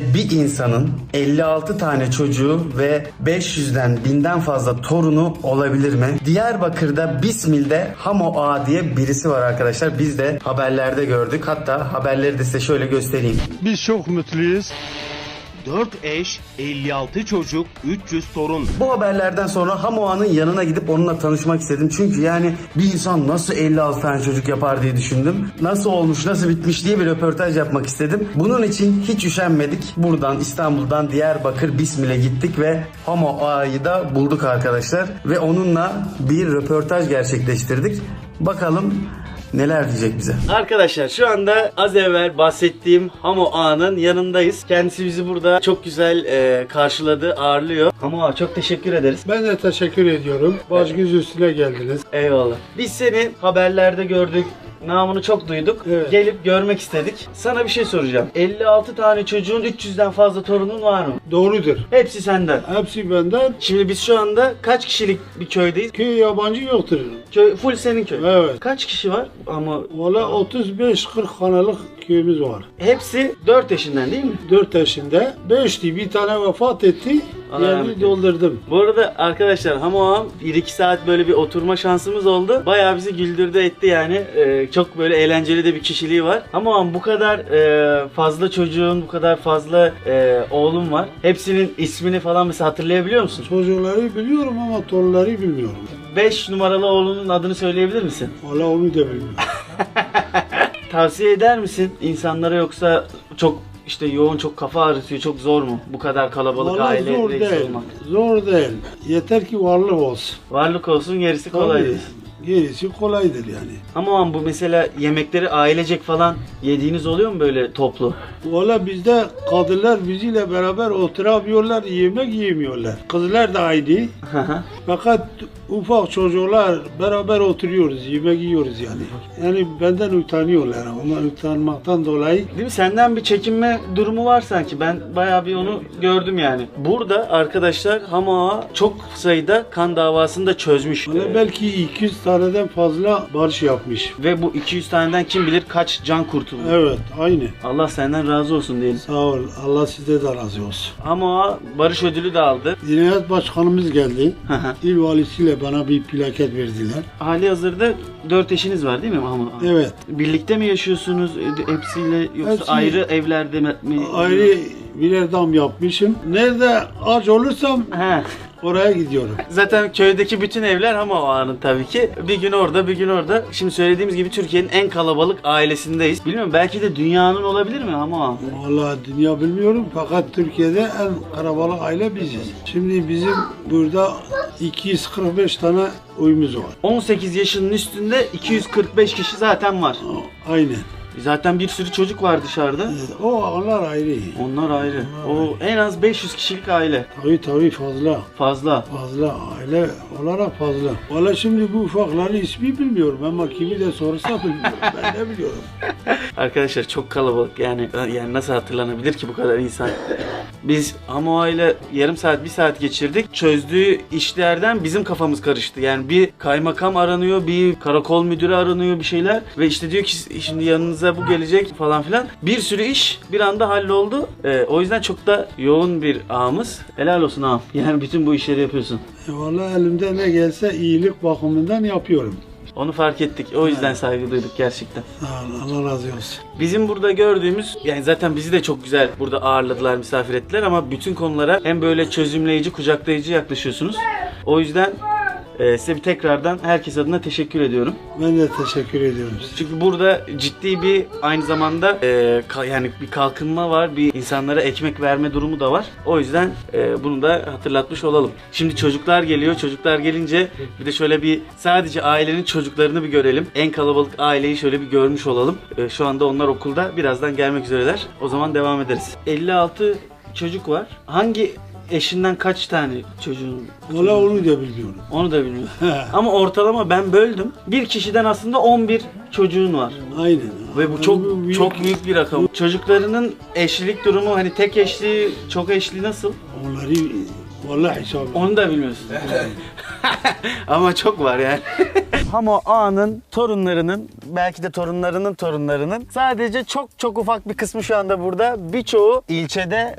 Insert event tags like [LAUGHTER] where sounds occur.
Bir insanın 56 tane çocuğu ve 500'den 1000'den fazla torunu olabilir mi? Diyarbakır'da Bismil'de Hamo Ağa diye birisi var arkadaşlar. Biz de haberlerde gördük. Hatta haberleri de size şöyle göstereyim. Biz çok mutluyuz. 4 eş, 56 çocuk, 300 torun. Bu haberlerden sonra Hamo Ağa'nın yanına gidip onunla tanışmak istedim. Çünkü yani bir insan nasıl 56 tane çocuk yapar diye düşündüm. Nasıl olmuş, nasıl bitmiş diye bir röportaj yapmak istedim. Bunun için hiç üşenmedik. Buradan İstanbul'dan Diyarbakır Bismil'e gittik ve Hamo Ağa'yı da bulduk arkadaşlar. Ve onunla bir röportaj gerçekleştirdik. Bakalım neler diyecek bize. Arkadaşlar şu anda az evvel bahsettiğim Hamo Ağa'nın yanındayız. Kendisi bizi burada çok güzel e, karşıladı, ağırlıyor. Hamo Ağa çok teşekkür ederiz. Ben de teşekkür ediyorum. Baş göz üstüne geldiniz. Eyvallah. Biz seni haberlerde gördük. Namını çok duyduk. Evet. Gelip görmek istedik. Sana bir şey soracağım. 56 tane çocuğun 300'den fazla torunun var mı? Doğrudur. Hepsi senden. Hepsi benden. Şimdi biz şu anda kaç kişilik bir köydeyiz? Köy yabancı yoktur. Köy full senin köy. Evet. Kaç kişi var? Ama Valla 35-40 hanalık köyümüz var. hepsi 4 yaşından değil mi? 4 yaşında. 5'ti. Bir tane vefat etti. Allah Yerini doldurdum. Bu arada arkadaşlar Hamo ağam 1-2 saat böyle bir oturma şansımız oldu. Bayağı bizi güldürdü etti yani. Ee, çok böyle eğlenceli de bir kişiliği var. Hamo ağam bu kadar e, fazla çocuğun, bu kadar fazla e, oğlum var. Hepsinin ismini falan mesela hatırlayabiliyor musun? Çocukları biliyorum ama torunları bilmiyorum. 5 numaralı oğlunun adını söyleyebilir misin? Valla onu da bilmiyorum. [LAUGHS] Tavsiye eder misin insanlara yoksa çok işte yoğun çok kafa ağrıtıyor çok zor mu bu kadar kalabalık Valla aile zor reisi değil. olmak? Zor değil. Yeter ki varlık olsun. Varlık olsun gerisi kolay Tabii. değil. Gerisi kolaydır yani. Ama bu mesela yemekleri ailecek falan yediğiniz oluyor mu böyle toplu? Valla bizde kadınlar bizimle beraber oturabiliyorlar, yemek yemiyorlar. Kızlar da aynı. Fakat ufak çocuklar beraber oturuyoruz, yemek yiyoruz yani. Yani benden utanıyorlar. Onlar utanmaktan dolayı Değil mi? Senden bir çekinme durumu var sanki. Ben bayağı bir onu gördüm yani. Burada arkadaşlar Hamağa çok sayıda kan davasını da çözmüş. Valla belki 200 taneden fazla barış yapmış. Ve bu 200 taneden kim bilir kaç can kurtuldu. Evet, aynı. Allah senden razı olsun diyelim. Sağ ol. Allah size de razı olsun. Hamağa barış ödülü de aldı. Dinayet Başkanımız geldi. İl valisiyle bana bir plaket verdiler. Hali hazırda 4 eşiniz var değil mi Hamağa? Evet. Birlikte mi yaşıyorsunuz e, hepsiyle yoksa Hepsi- ayrı evlerde mi? Ayrı birer dam yapmışım. Nerede aç olursam He. oraya gidiyorum. Zaten köydeki bütün evler ama o anın tabii ki. Bir gün orada, bir gün orada. Şimdi söylediğimiz gibi Türkiye'nin en kalabalık ailesindeyiz. Bilmiyorum belki de dünyanın olabilir mi ama? Vallahi dünya bilmiyorum fakat Türkiye'de en kalabalık aile biziz. Şimdi bizim burada 245 tane uyumuz var. 18 yaşının üstünde 245 kişi zaten var. Aynen. Zaten bir sürü çocuk var dışarıda. Evet, O onlar ayrı. Onlar ayrı. O en az 500 kişilik aile. Tabii tabii fazla. Fazla. Fazla aile olarak fazla. Valla şimdi bu ufakların ismi bilmiyorum ama kimi de sorsa bilmiyorum. Ben de biliyorum. [LAUGHS] Arkadaşlar çok kalabalık yani yani nasıl hatırlanabilir ki bu kadar insan? Biz Hamoa ile yarım saat bir saat geçirdik. Çözdüğü işlerden bizim kafamız karıştı. Yani bir kaymakam aranıyor, bir karakol müdürü aranıyor bir şeyler ve işte diyor ki şimdi yanınıza bu gelecek falan filan. Bir sürü iş bir anda halloldu. Ee, o yüzden çok da yoğun bir ağamız. Helal olsun ağam. [LAUGHS] Yani bütün bu işleri yapıyorsun. E Valla elimde ne gelse iyilik bakımından yapıyorum. Onu fark ettik. O yüzden saygı duyduk gerçekten. Sağ Allah razı olsun. Bizim burada gördüğümüz yani zaten bizi de çok güzel burada ağırladılar, misafir ettiler ama bütün konulara hem böyle çözümleyici, kucaklayıcı yaklaşıyorsunuz. O yüzden e, size bir tekrardan herkes adına teşekkür ediyorum. Ben de teşekkür ediyorum. Çünkü burada ciddi bir aynı zamanda e, ka- yani bir kalkınma var, bir insanlara ekmek verme durumu da var. O yüzden e, bunu da hatırlatmış olalım. Şimdi çocuklar geliyor. Çocuklar gelince bir de şöyle bir sadece ailenin çocuklarını bir görelim. En kalabalık aileyi şöyle bir görmüş olalım. E, şu anda onlar okulda. Birazdan gelmek üzereler. O zaman devam ederiz. 56 çocuk var. Hangi eşinden kaç tane çocuğun? Valla onu da bilmiyorum. Onu da bilmiyorum. Ama ortalama ben böldüm. Bir kişiden aslında 11 çocuğun var. Aynen. Ve bu çok büyük- çok büyük bir rakam. Çocuklarının eşlilik durumu hani tek eşli, çok eşli nasıl? Onları vallahi hesap Onu da bilmiyorsun. [LAUGHS] Ama çok var yani. [LAUGHS] Hamo Ağa'nın torunlarının belki de torunlarının torunlarının sadece çok çok ufak bir kısmı şu anda burada. Birçoğu ilçede